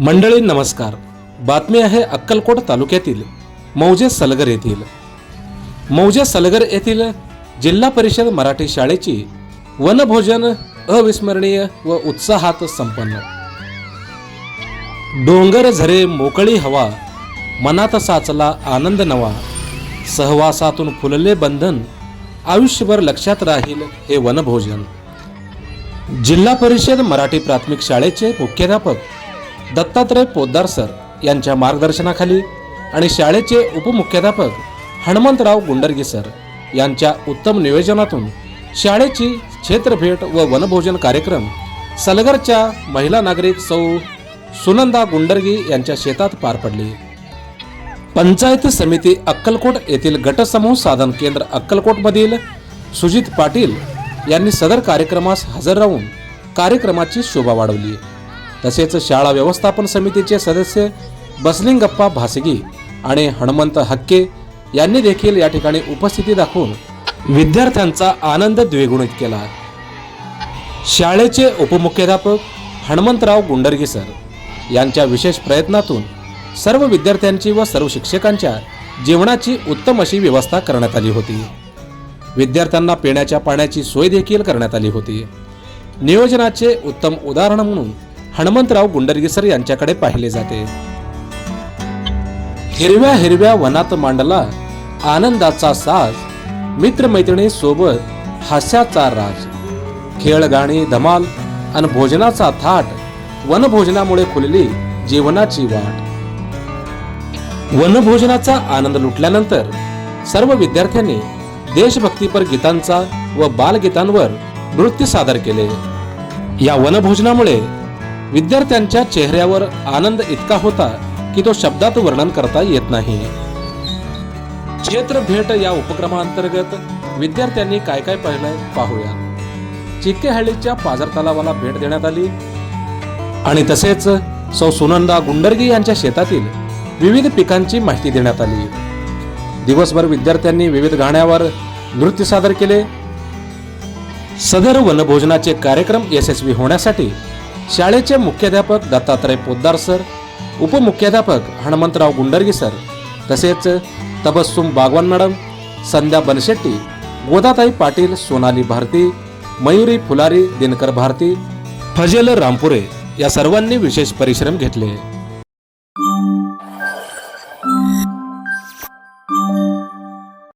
मंडळी नमस्कार. बातमी आहे अक्कलकोट तालुक्यातील मौजे सलगर येथील. मौजे सलगर येथील जिल्हा परिषद मराठी शाळेची वनभोजन अविस्मरणीय व उत्साहात संपन्न. डोंगर झरे मोकळी हवा मनात साचला आनंद नवा. सहवासातून फुलले बंधन आयुष्यभर लक्षात राहील हे वनभोजन. जिल्हा परिषद मराठी प्राथमिक शाळेचे मुख्याध्यापक दत्तात्रय पोद्दार सर यांच्या मार्गदर्शनाखाली आणि शाळेचे उपमुख्याध्यापक हनुमंतराव गुंडरगी सर यांच्या उत्तम नियोजनातून शाळेची क्षेत्रभेट व वनभोजन कार्यक्रम सलगरच्या महिला नागरिक सौ सुनंदा गुंडरगी यांच्या शेतात पार पडली. पंचायत समिती अक्कलकोट येथील गटसमूह साधन केंद्र अक्कलकोटमधील सुजित पाटील यांनी सदर कार्यक्रमास हजर राहून कार्यक्रमाची शोभा वाढवली. तसेच शाळा व्यवस्थापन समितीचे सदस्य बसलिंगप्पा भासगी आणि हनुमंत हक्के यांनी देखील या ठिकाणी उपस्थिती दाखवून विद्यार्थ्यांचा आनंद द्विगुणित केला. शाळेचे उपमुख्याध्यापक हनुमंतराव गुंडरगी सर यांच्या विशेष प्रयत्नातून सर्व विद्यार्थ्यांची व सर्व शिक्षकांच्या जेवणाची उत्तम अशी व्यवस्था करण्यात आली होती. विद्यार्थ्यांना पिण्याच्या पाण्याची सोय देखील करण्यात आली होती. नियोजनाचे उत्तम उदाहरण म्हणून हनुमंतराव गुंडरगेसर यांच्याकडे पाहिले जाते. हिरव्या हिरव्या वनात मांडला आनंदाचा साज मित्रमैत्रिणी सोबत हास्याचा राज. खेळ गाणी धमाल आणि भोजनाचा थाट वनभोजनामुळे खुलली जीवनाची वाट. वनभोजनाचा आनंद लुटल्यानंतर सर्व विद्यार्थ्यांनी देशभक्तीपर गीतांचा व बालगीतांवर नृत्य सादर केले. या वनभोजनामुळे विद्यार्थ्यांच्या चेहऱ्यावर आनंद इतका होता की तो शब्दात वर्णन करता येत नाही. क्षेत्र भेट या उपक्रमांतर्गत विद्यार्थ्यांनी काय काय पाहिलं पाहूया. चिक्केहಳ್ಳಿच्या पाझर तलावाला भेट देण्यात आली. आणि तसेच सौ सुनंदा गुंडरगी यांच्या शेतातील विविध पिकांची माहिती देण्यात आली. दिवसभर विद्यार्थ्यांनी विविध गाण्यावर नृत्य सादर केले. सदर वनभोजनाचे कार्यक्रम यशस्वी होण्यासाठी शाळेचे मुख्याध्यापक दत्तात्रय पोद्दार सर उपमुख्याध्यापक हनुमंतराव गुंडरगी सर तसेच तबस्सुम बागवान मॅडम संध्या बनशेट्टी गोदाताई पाटील सोनाली भारती मयुरी फुलारी दिनकर भारती फजेल रामपुरे या सर्वांनी विशेष परिश्रम घेतले.